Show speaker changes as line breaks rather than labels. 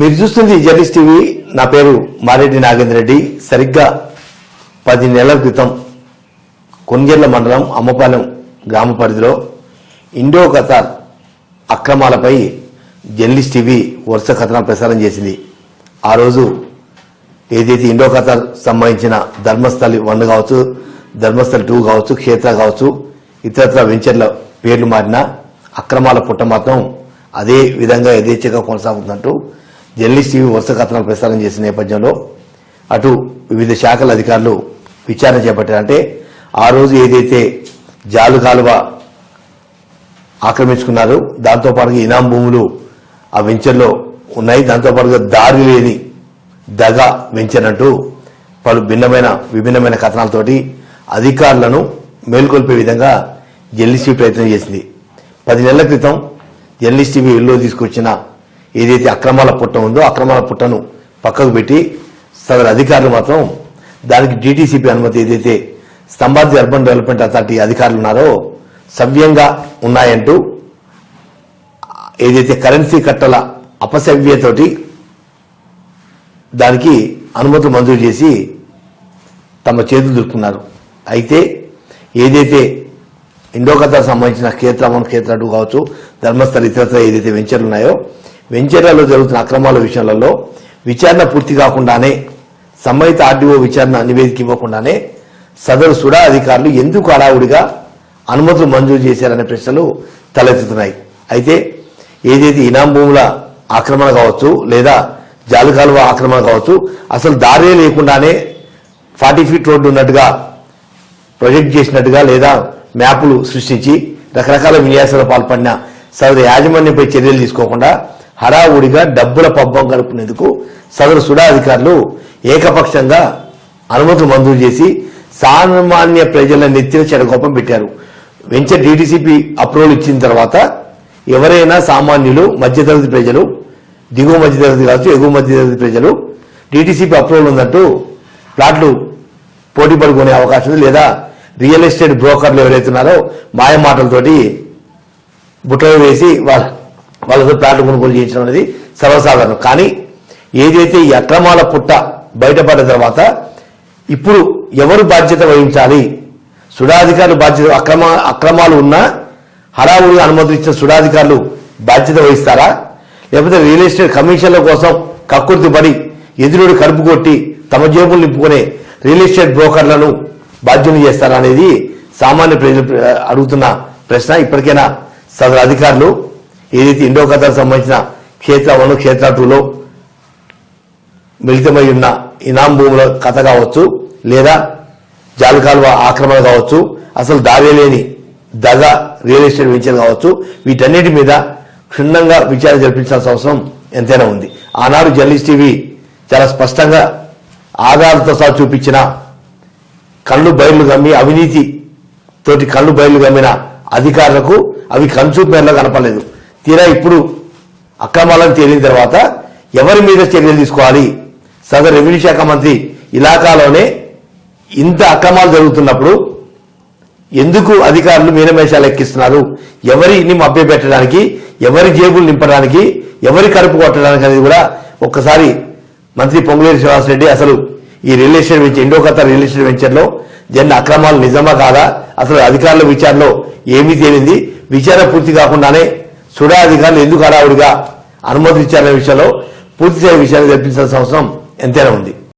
మీరు చూస్తుంది journalist TV. నా పేరు మారెడ్డి నాగేంద్ర రెడ్డి. సరిగ్గా పది నెలల క్రితం కొన్గెర్ల మండలం అమ్మపాలెం గ్రామ పరిధిలో ఇండో కతార్ అక్రమాలపై జర్నలిస్ట్ టీవీ వరుస కథన ప్రసారం చేసింది. ఆ రోజు ఏదైతే ఇండో కతార్ సంబంధించిన ధర్మస్థలి వన్ కావచ్చు ధర్మస్థలి టూ కావచ్చు క్షేత్ర కావచ్చు ఇతరత్ర వెంచర్ల పేర్లు మారిన అక్రమాల పుట్ట మాత్రం అదే విధంగా యథేచ్ఛగా కొనసాగుతుందంటూ జర్నలిస్ట్ టీవీ వరుస కథనాలు ప్రసారం చేసిన నేపథ్యంలో అటు వివిధ శాఖల అధికారులు విచారణ చేపట్టారంటే ఆ రోజు ఏదైతే జాలు కాలువ ఆక్రమించుకున్నారు దాంతో పాటుగా ఇనాం భూములు ఆ వెంచర్లో ఉన్నాయి. దాంతో పాటుగా దారి లేని దగ వెంచర్ అంటూ పలు భిన్నమైన విభిన్నమైన కథనాలతోటి అధికారులను మేల్కొల్పే విధంగా జర్నలిస్ట్ ప్రయత్నం చేసింది. పది నెలల క్రితం జర్నలిస్ట్ టీవీ ఇల్లు తీసుకొచ్చిన ఏదైతే అక్రమాల పుట్ట ఉందో అక్రమాల పుట్టను పక్కకు పెట్టి సదరు అధికారులు మాత్రం దానికి డిటిసిపి అనుమతి ఏదైతే స్తంభాద్రి అర్బన్ డెవలప్మెంట్ అథారిటీ అధికారులు ఉన్నారో సవ్యంగా ఉన్నాయంటూ ఏదైతే కరెన్సీ కట్టల అపసవ్యతోటి దానికి అనుమతులు మంజూరు చేసి తమ చేతులు దులుపుకున్నారు అయితే ఏదైతే ఇండోకథకు సంబంధించిన క్షేత్ర వన్ టూ కావచ్చు ధర్మస్థల ఇతరత్ర ఏదైతే వెంచర్లు ఉన్నాయో వెంచర్లలో జరుగుతున్న అక్రమాల విషయాలలో విచారణ పూర్తి కాకుండానే సంబంధిత ఆర్డీఓ విచారణ నివేదిక ఇవ్వకుండానే సదరు సుడా అధికారులు ఎందుకు హడావుడిగా అనుమతులు మంజూరు చేశారనే ప్రశ్నలు తలెత్తుతున్నాయి. అయితే ఏదైతే ఇనాం భూముల ఆక్రమణ కావచ్చు లేదా జాలుకాలువ ఆక్రమణ కావచ్చు అసలు దారే లేకుండానే ఫార్టీ ఫీట్ రోడ్డు ఉన్నట్టుగా ప్రొజెక్ట్ చేసినట్టుగా లేదా మ్యాపులు సృష్టించి రకరకాల విన్యాసాలు పాల్పడిన సదరు యాజమాన్యంపై చర్యలు తీసుకోకుండా హడావుడిగా డబ్బుల పబ్బం గడుపునేందుకు సదరు సుడా అధికారులు ఏకపక్షంగా అనుమతులు మంజూరు చేసి సామాన్య ప్రజల నెత్తిన చెడగోపం పెట్టారు. వెంచర్ డీటీసీపీ అప్రూవల్ ఇచ్చిన తర్వాత ఎవరైనా సామాన్యులు మధ్యతరగతి ప్రజలు దిగువ మధ్యతరగతి కావచ్చు ఎగువ మధ్యతరగతి ప్రజలు డీటీసీపీ అప్రూవల్ ఉందంటూ ప్లాట్లు పోటీ పడుకునే అవకాశం లేదా రియల్ ఎస్టేట్ బ్రోకర్లు ఎవరైతున్నారో మాయ మాటలతోటి బుట్టలు వేసి వాళ్ళ వాళ్ళతో ప్లాట్లు కొనుగోలు చేయించడం అనేది సర్వసాధారణం. కానీ ఏదైతే ఈ అక్రమాల పుట్ట బయటపడ్డ తర్వాత ఇప్పుడు ఎవరు బాధ్యత వహించాలి? సుడాధికారులు బాధ్యత అక్రమ అక్రమాలు ఉన్నా హడావుడిగా అనుమతులు ఇచ్చిన సుడాధికారులు బాధ్యత వహిస్తారా? లేకపోతే రియల్ ఎస్టేట్ కమిషన్ల కోసం కక్కుర్తి పడి ఎదురుడు కడుపు కొట్టి తమ జేబులు నింపుకునే రియల్ ఎస్టేట్ బ్రోకర్లను బాధ్యులు చేస్తారా అనేది సామాన్య ప్రజలు అడుగుతున్న ప్రశ్న. ఇప్పటికైనా సదరు అధికారులు ఏదైతే ఇండో కథకు సంబంధించిన క్షేత్ర వన్ క్షేత్ర టూలో మిళితమై ఉన్న ఇనాం భూముల కథ కావచ్చు లేదా జాలకాలువ ఆక్రమణ కావచ్చు అసలు దారి లేని దగ రియల్ ఎస్టేట్ వెంచర్ కావచ్చు వీటన్నిటి మీద క్షుణ్ణంగా విచారణ జరిపించాల్సిన అవసరం ఎంతైనా ఉంది. ఆనాడు జర్నలిస్ట్ టీవీ చాలా స్పష్టంగా ఆధారతో సహా చూపించిన కళ్ళు బయలు గమ్మి అవినీతి తోటి కళ్ళు బయలు గమ్మిన అధికారులకు అవి కంచు పేర్లో కనపడలేదు. తీరా ఇప్పుడు అక్రమాలను తేలిన తర్వాత ఎవరి మీద చర్యలు తీసుకోవాలి? సదర్ రెవెన్యూ శాఖ మంత్రి ఇలాకాలోనే ఇంత అక్రమాలు జరుగుతున్నప్పుడు ఎందుకు అధికారులు మీనమేషాలు ఎక్కిస్తున్నారు? ఎవరిని మభ్యపెట్టడానికి ఎవరి జేబులు నింపడానికి ఎవరి కడుపు కొట్టడానికి అనేది కూడా ఒక్కసారి మంత్రి పొంగులేటి శ్రీనివాసరెడ్డి అసలు ఈ రియల్ ఎస్టేట్ వెంచర్ ఇండో కథ రియల్ ఎస్టేట్ వెంచర్లో జరిగిన అక్రమాలు నిజమా కాదా? అసలు అధికారుల విచారణలో ఏమీ తేలింది? విచారణ పూర్తి కాకుండానే సుడా అధికారులు ఎందుకు హడావుడిగా అనుమతి ఇచ్చారనే విషయంలో పూర్తి స్థాయి విషయాన్ని జరిపించాల్సిన అవసరం ఎంతైనా ఉంది.